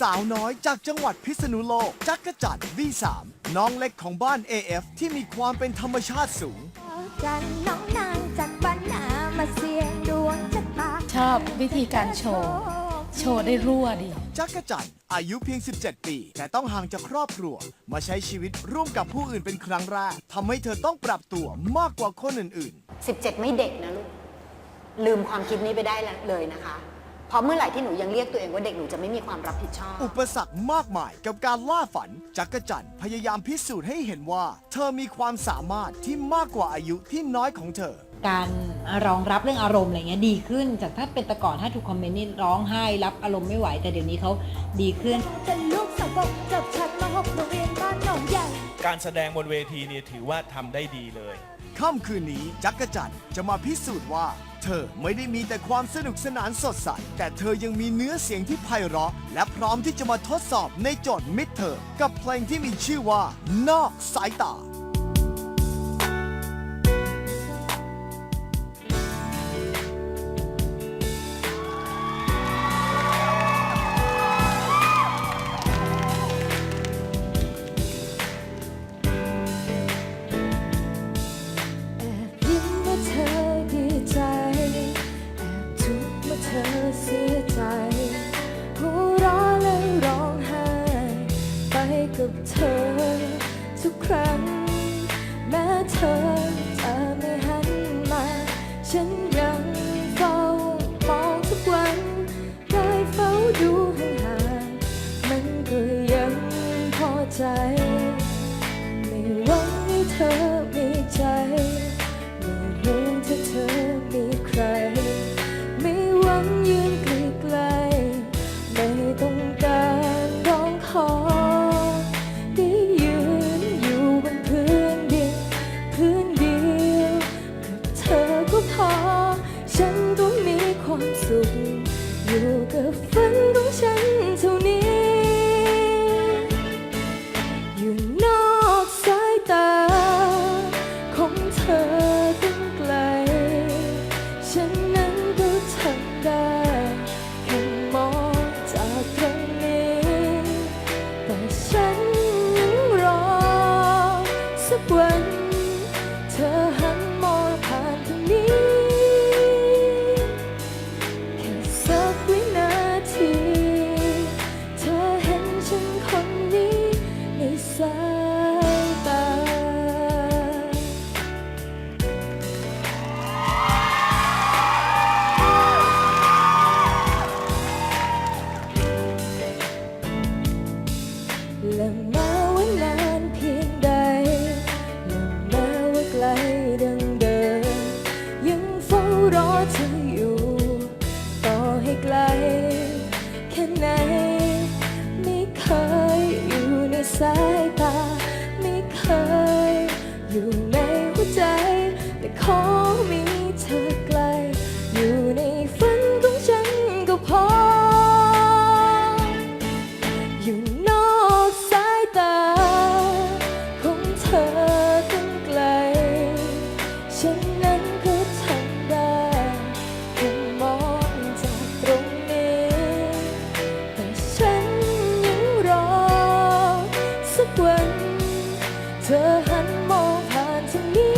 สาวน้อยจากจังหวัดพิษณุโลก จักรจันทร์ V3 น้องเล็กของบ้าน AF ที่มีความเป็นธรรมชาติสูงกันน้องนางจากบ้านนามาเสียงดวงชะตาชอบวิธีการโชว์ โชว์ได้รั่วดีจักรจันทร์อายุเพียง 17 ปี แต่ต้องห่างจากครอบครัว มาใช้ชีวิตร่วมกับผู้อื่นเป็นครั้งแรกทำให้เธอต้องปรับตัวมากกว่าคนอื่น 17 ไม่เด็กนะลูก ลืมความคิดนี้ไปได้เลยนะคะ เพราะเมื่อไหร่ที่หนูยังเรียกตัวเองว่าเด็กหนูจะไม่มีความรับผิดชอบๆอุปสรรคมากมายกับการล่าฝัน จักรจันทร์พยายามพิสูจน์ให้เห็นว่า เธอมีความสามารถที่มากกว่าอายุที่น้อยของเธอ การรองรับเรื่องอารมณ์อะไรเงี้ยดีขึ้น จากถ้าเป็นแต่ก่อนถ้าถูกคอมเมนต์นี่ร้องไห้รับอารมณ์ไม่ไหวแต่เดี๋ยวนี้เขาดีขึ้น เป็นลูกสาวกจบชั้นมหกโรงเรียนบ้านหนองใหญ่ การแสดงบนเวทีเนี่ยถือว่าทำได้ดีเลย ค่ำคืนนี้จักรจันทร์จะมาพิสูจน์ว่า เธอไม่ได้มีแต่ความสนุกสนานสดใส แต่เธอยังมีเนื้อเสียงที่ไพเราะ และพร้อมที่จะมาทดสอบในโจทย์มิดเธอกับเพลงที่มีชื่อว่านอกสายตา ใจ ไม่หวังให้เธอมีใจ ไม่รู้ถ้าเธอมีใคร ไม่หวังยืนไกลๆไม่ต้องการร้องขอ ได้ยืนอยู่บนพื้นดินพื้นเดียวกับเธอก็พอ ฉันก็มีความสุข อยู่กับฝัน สั ไกล แค่ไหน ไม่เคยอยู่ในสายตา ไม่เคยอยู่ในหัวใจ แต่ขอมี มองผ่านทางนี้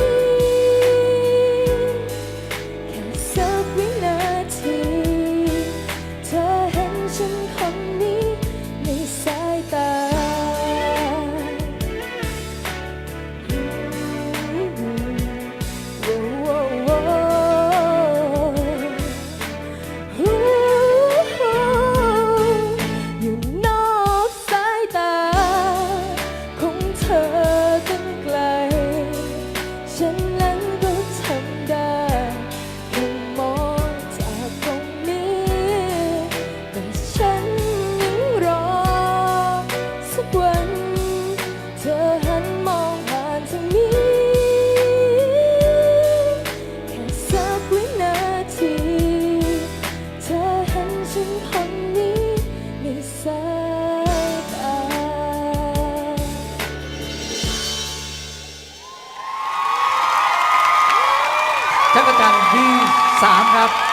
ครับ